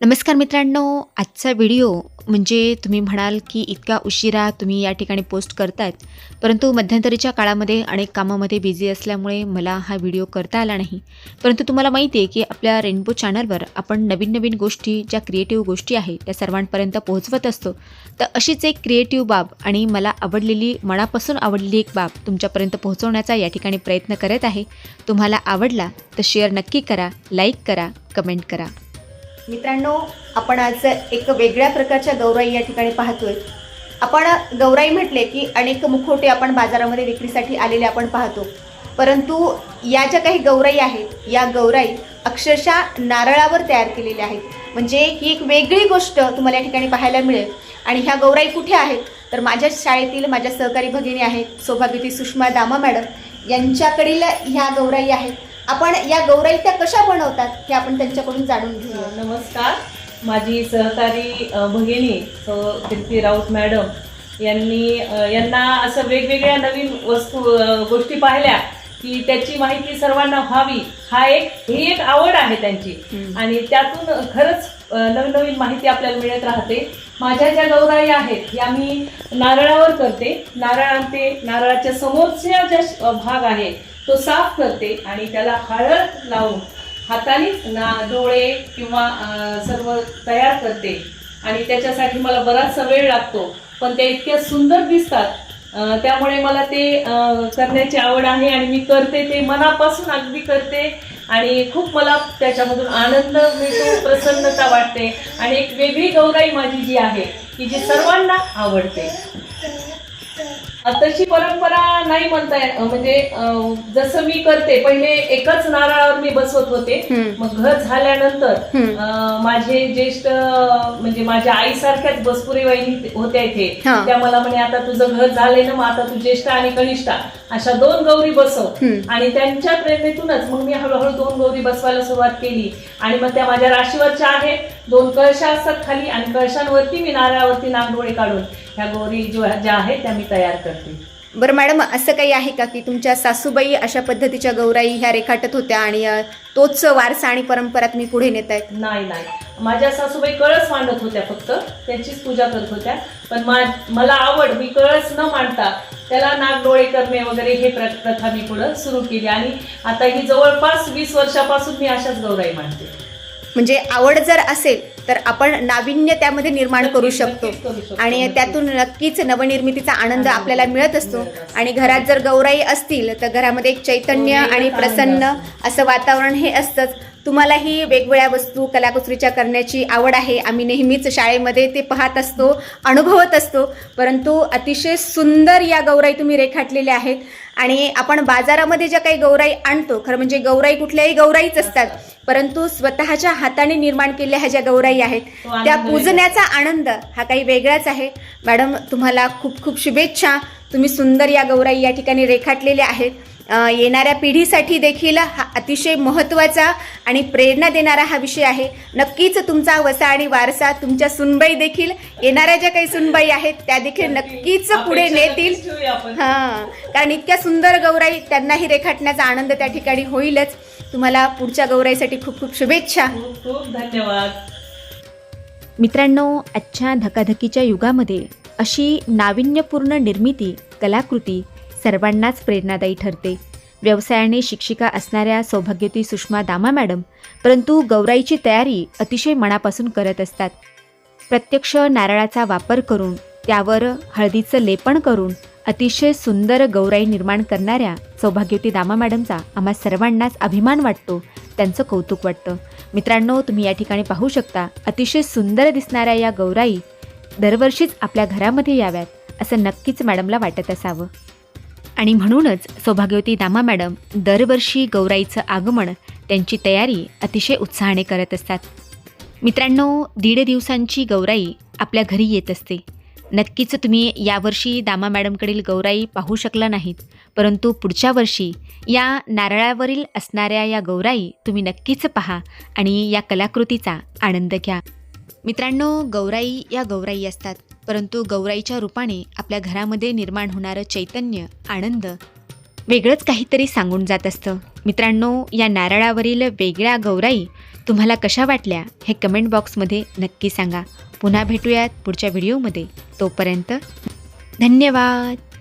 नमस्कार मित्रांनो आजचा व्हिडिओ म्हणजे तुम्ही म्हणाल की इतका उशिरा तुम्ही या ठिकाणी पोस्ट करतायत परंतु मध्यंतरीच्या काळामध्ये अनेक कामामध्ये बिझी असल्यामुळे मला हा व्हिडिओ करता आला नाही. परंतु तुम्हाला माहिती आहे की आपल्या रेनबो चॅनलवर आपण नवीन नवीन गोष्टी ज्या क्रिएटिव्ह गोष्टी आहेत त्या सर्वांपर्यंत पोहोचवत असतो. तर अशीच एक क्रिएटिव्ह बाब आणि मला आवडलेली मनापासून आवडलेली एक बाब तुमच्यापर्यंत पोहोचवण्याचा या ठिकाणी प्रयत्न करत आहे. तुम्हाला आवडला तर शेअर नक्की करा लाईक करा कमेंट करा. मित्रांनो आपण आज एक वेगळ्या प्रकारच्या गौराई या ठिकाणी पाहतोय. आपण गौराई म्हटले की अनेक मुखवटे आपण बाजारामध्ये विक्रीसाठी आलेले आपण पाहतो. परंतु या ज्या काही गौराई आहेत या गौराई अक्षरशः नारळावर तयार केलेल्या आहेत. म्हणजे ही एक वेगळी गोष्ट तुम्हाला या ठिकाणी पाहायला मिळेल. आणि ह्या गौराई कुठे आहेत? तर माझ्या शाळेतील माझ्या सहकारी भगिनी आहेत सौभाग्यती सुषमा दामा मॅडम यांच्याकडील ह्या गौराई आहेत. आपण या गौराई त्या कशा बनवतात हे आपण त्यांच्याकडून जाणून घेऊया. नमस्कार. माझी सहकारी भगिनी कीर्ती राऊत मॅडम यांनी यांना असं वेगवेगळ्या नवीन वस्तू गोष्टी पाहिल्या की त्याची माहिती सर्वांना व्हावी. हा एक ही एक आवड आहे त्यांची. आणि त्यातून खरंच नवीन नवीन माहिती आपल्याला मिळत राहते. माझ्या ज्या गौराई आहेत या मी नारळावर करते. नारळ आणते नारळाच्या समोरच्या ज्या भाग आहे तो साफ करते आणि त्याला हळद लावून हातानेच ना डोळे किंवा सर्व तयार करते. आणि त्याच्यासाठी मला बराचसा वेळ लागतो पण त्या इतक्या सुंदर दिसतात. त्यामुळे मला ते करण्याची आवड आहे आणि मी करते ते मनापासून अगदी करते. आणि खूप मला त्याच्यामधून आनंद मिळतो प्रसन्नता वाटते. आणि एक वेगळी गौराई माझी जी आहे की जी सर्वांना आवडते. तशी परंपरा नाही म्हणता. अ, म्हणजे जसं मी करते पहिले एकच नारळावर मी बसवत होते. मग घर झाल्यानंतर माझे ज्येष्ठ म्हणजे माझ्या आईसारख्याच बसपुरी वहिनी होत्या इथे. त्या मला म्हणे आता तुझं घर झालंय ना मग आता तू ज्येष्ठ आणि कनिष्ठा अशा दोन गौरी बसव. आणि त्यांच्या प्रेरणेतूनच मग मी हळूहळू दोन गौरी बसवायला सुरुवात केली आणि मग त्या माझ्या राशीवरच्या आहेत दोन कळशा असतात खाली आणि कळशांवरती मी नारळावरती नागडोळे काढून ह्या गौरी जो ज्या आहेत त्या मी तयार करते. बरं मॅडम असं काही आहे का की तुमच्या सासूबाई अशा पद्धतीच्या गौराई ह्या रेखाटत होत्या आणि अ, तोच वारसा आणि परंपरा तुम्ही पुढे नेत आहेत? नाही नाही. माझ्या सासूबाई कळस मांडत होत्या फक्त त्यांचीच पूजा करत होत्या. पण मा- मला आवड मी कळस न मांडता त्याला नागडोळे करणे वगैरे हे प्र- प्रथा मी पुढं सुरू केली. आणि आता ही जवळपास वीस वर्षापासून मी अशाच गौराई मांडते. म्हणजे आवड जर असेल तर आपण नाविन्य त्यामध्ये निर्माण करू शकतो. आणि. त्यातून नक्कीच नवनिर्मितीचा आनंद आपल्याला मिळत. असतो. आणि घरात जर गौराई असतील तर घरामध्ये एक चैतन्य आणि प्रसन्न. असं वातावरण हे असतंच. तुम्हालाही वेगवेगळ्या वस्तू कलाकुसरीच्या करण्याची आवड आहे. आम्ही नेहमीच शाळेमध्ये ते पाहत असतो अनुभवत असतो. परंतु अतिशय सुंदर या गौराई तुम्ही रेखाटलेल्या आहेत. आणि आपण बाजारामध्ये ज्या काही गौराई आणतो खरं म्हणजे गौराई कुठल्याही गौराईच असतात. परंतु स्वतःच्या हाताने निर्माण केलेल्या ह्या ज्या गौराई आहेत आनंद त्या. पूजण्याचा आनंद हा काही वेगळाच आहे. मॅडम तुम्हाला खूप खूप शुभेच्छा. तुम्ही सुंदर या गौराई या ठिकाणी रेखाटलेल्या आहेत. येणाऱ्या पिढीसाठी देखील हा अतिशय महत्त्वाचा आणि प्रेरणा देणारा हा विषय आहे. नक्कीच तुमचा वसा आणि वारसा तुमच्या सुनबाई देखील येणाऱ्या ज्या काही सुनबाई आहेत त्या देखील नक्कीच पुढे नेतील. हां कारण इतक्या सुंदर गौराई त्यांनाही रेखाटण्याचा आनंद त्या ठिकाणी होईलच. तुम्हाला पुढच्या गौराईसाठी खूप खूप शुभेच्छा. खूप खूप धन्यवाद. मित्रांनो आजच्या धकाधकीच्या युगामध्ये अशी नाविन्यपूर्ण निर्मिती कलाकृती सर्वांनाच प्रेरणादायी ठरते. व्यवसायाने शिक्षिका असणाऱ्या सौभाग्यवती सुषमा दामा मॅडम परंतु गौराईची तयारी अतिशय मनापासून करत असतात. प्रत्यक्ष नारळाचा वापर करून त्यावर हळदीचं लेपण करून अतिशय सुंदर गौराई निर्माण करणाऱ्या सौभाग्यवती दामा मॅडमचा आम्हा सर्वांनाच अभिमान वाटतो त्यांचं कौतुक वाटतं. मित्रांनो तुम्ही या ठिकाणी पाहू शकता अतिशय सुंदर दिसणाऱ्या या गौराई दरवर्षीच आपल्या घरामध्ये याव्यात असं नक्कीच मॅडमला वाटत असावं. आणि म्हणूनच सौभाग्यवती दामा मॅडम दरवर्षी गौराईचं आगमन त्यांची तयारी अतिशय उत्साहाने करत असतात. मित्रांनो दीड दिवसांची गौराई आपल्या घरी येत असते. नक्कीच तुम्ही यावर्षी दामा मॅडमकडील गौराई पाहू शकला नाहीत. परंतु पुढच्या वर्षी या नारळावरील असणाऱ्या या गौराई तुम्ही नक्कीच पहा आणि या कलाकृतीचा आनंद घ्या. मित्रांनो गौराई या गौराई असतात. परंतु गौराईच्या रूपाने आपल्या घरामध्ये निर्माण होणारं चैतन्य आनंद वेगळंच काहीतरी सांगून जात असतं. मित्रांनो या नारळावरील वेगळ्या गौराई तुम्हाला कशा वाटल्या हे कमेंट बॉक्समध्ये नक्की सांगा. पुन्हा भेटूयात पुढच्या व्हिडिओमध्ये. तोपर्यंत धन्यवाद.